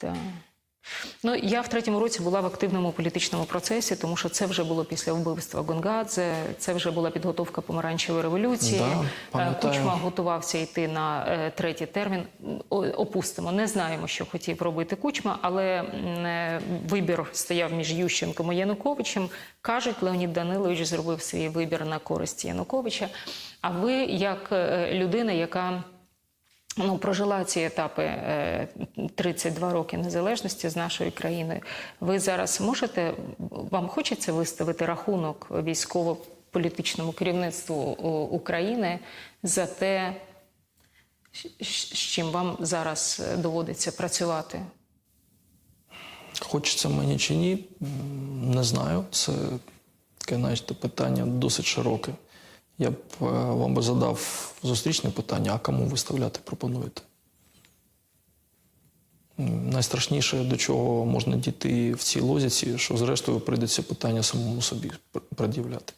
Так. Ну, я в третьому році була в активному політичному процесі, тому що це вже було після вбивства Гонгадзе, це вже була підготовка помаранчевої революції. Да, Е. Кучма готувався йти на е, третій термін. Опустимо, не знаємо, що хотів робити Кучма, але е, вибір стояв між Ющенком і Януковичем. Кажуть, Леонід Данилович зробив свій вибір на користь Януковича. А ви, як людина, яка ну, прожила ці етапи е, 32 роки незалежності з нашою країною. Ви зараз можете, вам хочеться виставити рахунок військово-політичному керівництву України за те, з чим вам зараз е, доводиться працювати? Хочеться мені чи ні, не знаю. Це таке, знаєте, питання досить широке. Я б е, вам би задав зустрічне питання, а кому виставляти пропонуєте? Найстрашніше, до чого можна дійти в цій лозіці, що зрештою прийдеться питання самому собі пред'являти.